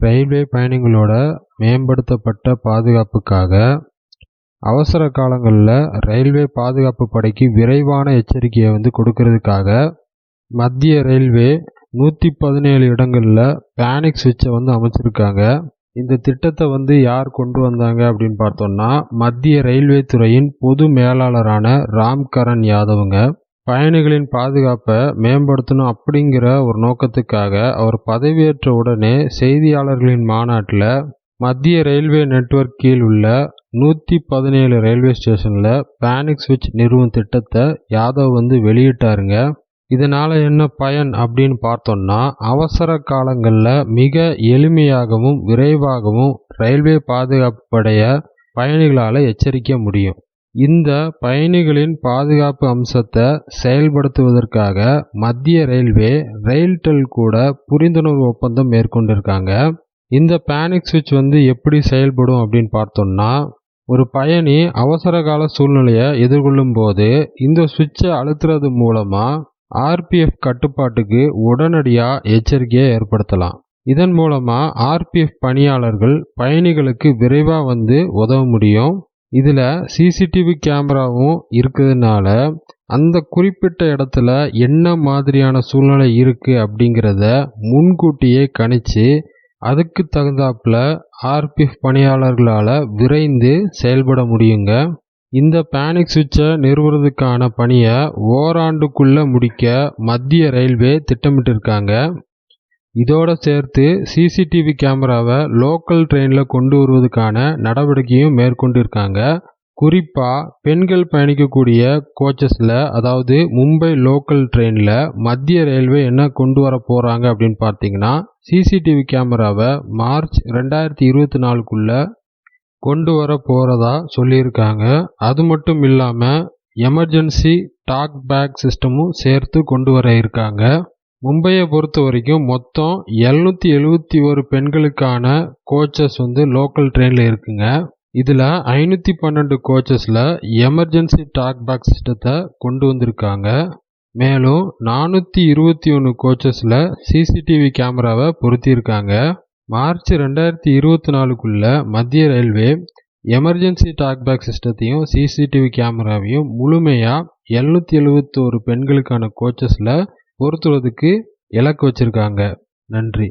Railway பயணிகளோட மேம்படுத்தப்பட்ட பாதுகாப்புக்காக அவசர காலங்களில் ரயில்வே பாதுகாப்பு படைக்கு விரைவான எச்சரிக்கையை வந்து கொடுக்கறதுக்காக மத்திய ரயில்வே நூற்றி பதினேழு இடங்களில் பேனிக் சுவிட்சை வந்து அமைச்சிருக்காங்க. இந்த திட்டத்தை வந்து யார் கொண்டு வந்தாங்க அப்படின்னு பார்த்தோம்னா மத்திய ரயில்வே துறையின் பொது மேலாளரான ராம்கரன் யாதவுங்க. பயணிகளின் பாதுகாப்பை மேம்படுத்தணும் அப்படிங்கிற ஒரு நோக்கத்துக்காக அவர் பதவியேற்ற உடனே செய்தியாளர்களின் மாநாட்டில் மத்திய ரயில்வே நெட்வொர்க் கீழ் உள்ள நூற்றி பதினேழு ரயில்வே ஸ்டேஷனில் பேனிக் சுவிட்ச் நிறுவும் திட்டத்தை யாதவ் வந்து வெளியிட்டாருங்க. இதனால் என்ன பயன் அப்படின்னு பார்த்தோம்னா அவசர காலங்களில் மிக எளிமையாகவும் விரைவாகவும் ரயில்வே பாதுகாப்பு படைய பயணிகளால் எச்சரிக்க முடியும். இந்த பயணிகளின் பாதுகாப்பு அம்சத்தை செயல்படுத்துவதற்காக மத்திய ரயில்வே ரயில்டெல் கூட புரிந்துணர்வு ஒப்பந்தம் மேற்கொண்டிருக்காங்க. இந்த பேனிக் சுவிட்ச் வந்து எப்படி செயல்படும் அப்படின்னு பார்த்தோம்னா ஒரு பயணி அவசர கால சூழ்நிலையை எதிர்கொள்ளும் போது இந்த சுவிட்சை அழுத்துறது மூலமாக ஆர்பிஎஃப் கட்டுப்பாட்டுக்கு உடனடியாக எச்சரிக்கையை ஏற்படுத்தலாம். இதன் மூலமாக ஆர்பிஎஃப் பணியாளர்கள் பயணிகளுக்கு விரைவாக வந்து உதவ முடியும். இதில் சிசிடிவி கேமராவும் இருக்கிறதுனால அந்த குறிப்பிட்ட இடத்துல என்ன மாதிரியான சூழ்நிலை இருக்குது அப்படிங்கிறத முன்கூட்டியே கணிச்சு அதுக்கு தகுந்தாப்புல ஆர்பிஎஃப் பணியாளர்களால் விரைந்து செயல்பட முடியுங்க. இந்த பேனிக் சுவிட்சை நிறுவுறதுக்கான பணியை ஓராண்டுக்குள்ளே முடிக்க மத்திய ரயில்வே திட்டமிட்டிருக்காங்க. இதோட சேர்த்து சிசிடிவி கேமராவை லோக்கல் ட்ரெயினில் கொண்டு வருவதுக்கான நடவடிக்கையும் மேற்கொண்டிருக்காங்க. குறிப்பாக பெண்கள் பயணிக்கக்கூடிய கோச்சஸில் அதாவது மும்பை லோக்கல் ட்ரெயினில் மத்திய ரயில்வே என்ன கொண்டு வர போகிறாங்க அப்படின்னு பார்த்தீங்கன்னா சிசிடிவி கேமராவை மார்ச் ரெண்டாயிரத்தி இருபத்தி நாலுக்குள்ளே கொண்டு வர போகிறதா சொல்லியிருக்காங்க. அது மட்டும் இல்லாமல் எமர்ஜென்சி டாக் பேக் சிஸ்டமும் சேர்த்து கொண்டு வர இருக்காங்க. மும்பையை பொறுத்த வரைக்கும் மொத்தம் எழுநூற்றி எழுபத்தி ஒரு பெண்களுக்கான கோச்சஸ் வந்து லோக்கல் ட்ரெயினில் இருக்குங்க. இதில் ஐநூற்றி பன்னெண்டு கோச்சஸில் எமர்ஜென்சி டாக் பேக் சிஸ்டத்தை கொண்டு வந்திருக்காங்க. மேலும் நானூற்றி இருபத்தி ஒன்று கோச்சஸில் சிசிடிவி கேமராவை பொருத்தியிருக்காங்க. மார்ச் ரெண்டாயிரத்தி இருபத்தி நாலுக்குள்ள மத்திய ரயில்வே எமர்ஜென்சி டாக் பேக் சிஸ்டத்தையும் சிசிடிவி கேமராவையும் முழுமையாக எழுநூற்றி எழுபத்தோரு பெண்களுக்கான கோச்சஸில் பொருத்துவதற்கு இலக்கு வச்சுருக்காங்க. நன்றி.